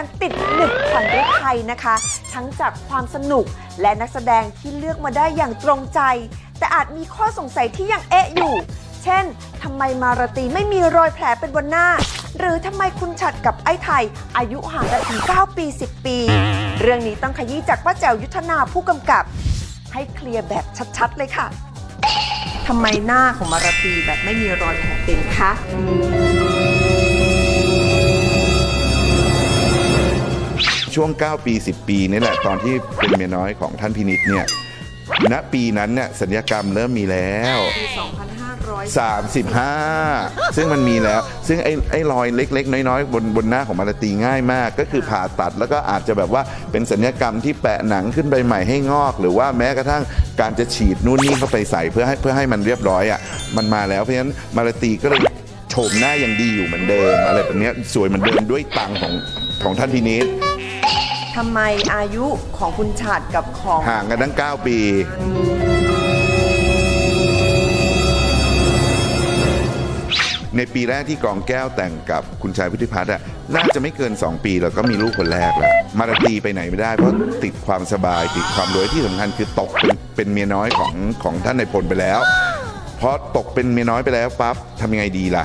นติดหนึบขวัญฤทัยนะคะ ทั้งจากความสนุกและนักแสดงที่เลือกมาได้อย่างตรงใจ แต่อาจมีข้อสงสัยที่ยังเอ๊ะอยู่ เช่นทำไมมาราตรีไม่มีรอยแผลเป็นบนหน้า หรือทำไมคุณฉัดกับไอ้ไทย อายุห่างกันถึง 9 ปี 10 ปี เรื่องนี้ต้องขยี้จากป้าแจ๋วยุทธนาผู้กำกับ ให้เคลียร์แบบชัดๆเลยค่ะทำไมหน้าของมาราตรีแบบไม่มีรอยแผลเป็นคะ ช่วง 9 ปี 10 ปีนี่แหละตอนที่เป็นเมียน้อยของท่านพินิษเนี่ยณปีนั้นเนี่ยสัญญกรรมเริ่มมีแล้ว ปี 2500 35 ซึ่งมันมีแล้ว ซึ่งไอ้ไอ้รอยเล็ก ๆ น้อยๆ บนบนหน้าของมาราตรีง่ายมาก ก็คือผ่าตัดแล้วก็อาจจะแบบว่าเป็นสัญญกรรมที่แปะหนังขึ้นไปใหม่ให้งอก หรือว่าแม้กระทั่งการจะฉีดนู่นนี่เข้าไปใส่เพื่อให้เพื่อให้มันเรียบร้อยอะมันมาแล้วเพราะฉะนั้นมาราตรีก็เลยโฉมหน้ายังดีอยู่เหมือนเดิม อะไรแบบเนี้ยสวยเหมือนเดิมด้วยตังค์ของของท่านพินิษ ทำไมอายุของคุณฉัดกับของห่างกันตั้ง 9 ปี ในปีแรกที่กรองแก้วแต่งกับคุณชายพุทธิพัฒน์อะน่าจะไม่เกิน 2 ปีแล้วก็มีลูกคนแรกแล้ว มาราตรีไปไหนไม่ได้เพราะติดความสบาย ติดความรวยที่สำคัญคือตกเป็นเป็นเมียน้อยของของท่านในายพลไปแล้วพอตกเป็นเมียน้อยไปแล้วปั๊บทำยังไงดีล่ะ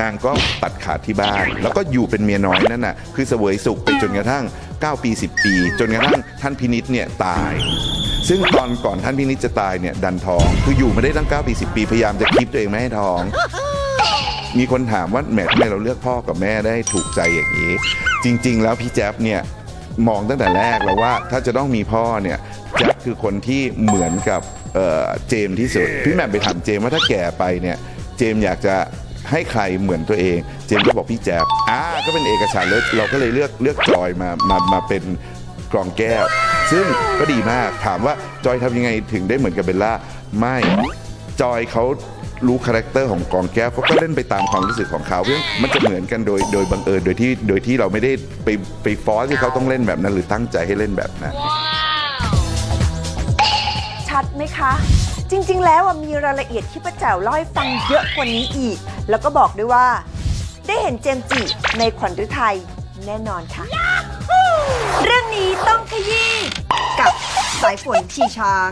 นางก็ตัดขาดที่บ้าน แล้วก็อยู่เป็นเมียน้อยนั่นน่ะคือเสวยสุขไปจนกระทั่ง9 ปี 10 ปี จนกระทั่งท่านพินิษเนี่ยตาย ซึ่งตอนก่อนท่านพินิษจะตายเนี่ยดันท้องคืออยู่มาได้ตั้ง 9 ปี 10 ปี พยายามจะคีบตัวเองไม่ให้ท้อง มีคนถามว่าแหมทำไมเราเลือกพ่อกับแม่ได้ถูกใจอย่างนี้ จริง ๆ แล้วพี่แจ๊บเนี่ยมองตั้งแต่แรกแล้วว่าถ้าจะต้องมีพ่อเนี่ยแจ๊บคือคนที่เหมือนกับเเจมที่สุด พี่แหม่มไปถามเจมว่าถ้าแก่ไปเนี่ย เจมอยากจะ ให้ใครเหมือนตัวเอง เจมส์ก็บอกพี่แจ๊บอ่าก็เป็นเอกฉันท์แล้วเราก็เลยเลือกเลือกจอยมามามาเป็นกรองแก้ว ซึ่งก็ดีมากถามว่าจอยทำยังไงถึงได้เหมือนกับเบลล่าไม่จอยเขารู้คาแรคเตอร์ของกองแก้วเขาก็เล่นไปตามความรู้สึกของเขาเพราะฉะนั้นมันจะเหมือนกันโดยโดยบังเอิญโดยที่โดยที่เราไม่ได้ไปไปฟอสที่เขาต้องเล่นแบบนั้น หรือตั้งใจให้เล่นแบบนั้น ชัดไหมคะ จริง ๆ แล้วอะมีรายละเอียดที่ป้าแจ๋วเล่าให้ฟังเยอะกว่านี้อีก แล้วก็บอกด้วยว่า ได้เห็นเจมส์จิในขวัญฤทัยแน่นอนค่ะ เรื่องนี้ต้องขยี้กับสายฝนชีช้าง